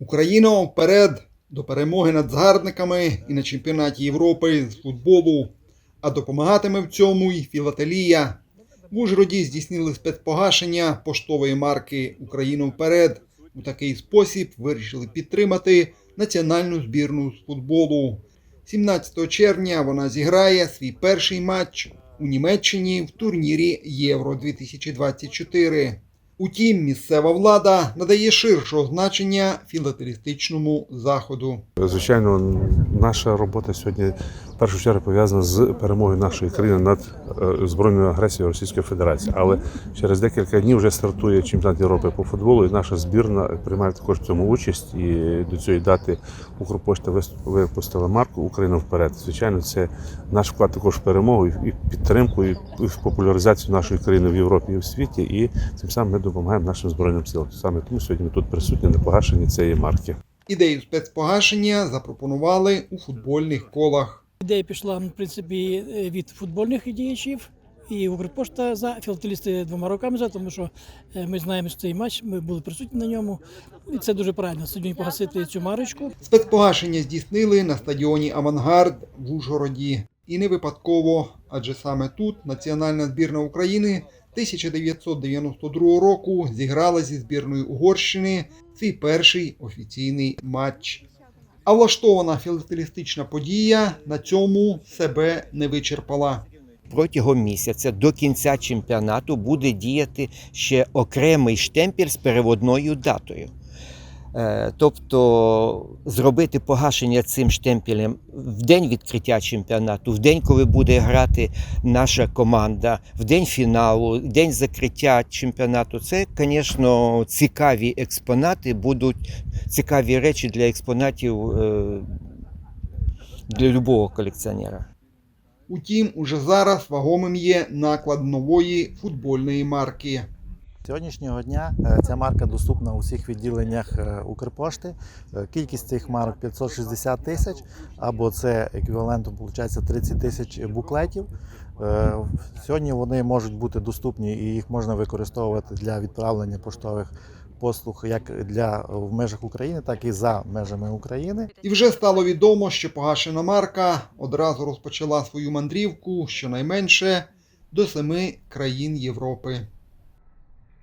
Україна вперед до перемоги над згарбниками і на чемпіонаті Європи з футболу. А допомагатиме в цьому і філателія. В Ужгороді здійснили спецпогашення поштової марки Україна вперед. У такий спосіб вирішили підтримати національну збірну з футболу. 17 червня вона зіграє свій перший матч у Німеччині в турнірі Євро 2024. Утім, місцева влада надає ширшого значення філателістичному заходу. Звичайно, наша робота сьогодні в першу чергу пов'язана з перемогою нашої країни над е, збройною агресією Російської Федерації. Але через декілька днів вже стартує чемпіонат Європи по футболу, і наша збірна приймає також в цьому участь. І до цієї дати Укрпошта випустила марку Україна вперед. Звичайно, це наш вклад також в перемогу і в підтримку, і в популяризацію нашої країни в Європі і в світі. І цим самим ми допомагаємо нашим збройним силам. Саме тому сьогодні ми тут присутні на погашенні цієї марки. Ідею спецпогашення запропонували у футбольних колах. Ідея пішла в принципі від футбольних діячів. І Укрпошта за філателісти двома роками за, тому що е, ми знаємо, що цей матч, ми були присутні на ньому. І це дуже правильно сьогодні погасити цю марочку. Спецпогашення здійснили на стадіоні Авангард в Ужгороді. І не випадково, адже саме тут національна збірна України 1992 року зіграла зі збірною Угорщини свій перший офіційний матч. А влаштована філателістична подія на цьому себе не вичерпала. Протягом місяця до кінця чемпіонату буде діяти ще окремий штемпір з переводною датою. Е, Тобто зробити погашення цим штемпелем в день відкриття чемпіонату, в день, коли буде грати наша команда, в день фіналу, в день закриття чемпіонату. Це, звісно, цікаві експонати, будуть цікаві речі для експонатів е, для любого колекціонера. Утім, уже зараз вагомим є наклад нової футбольної марки. Сьогоднішнього дня е, ця марка доступна у всіх відділеннях е, Укрпошти. Е, Кількість цих марок 560 тисяч, або це еквівалентом виходить 30 тисяч буклетів. Сьогодні вони можуть бути доступні і їх можна використовувати для відправлення поштових послуг як для в межах України, так і за межами України. І вже стало відомо, що погашена марка одразу розпочала свою мандрівку щонайменше до семи країн Європи.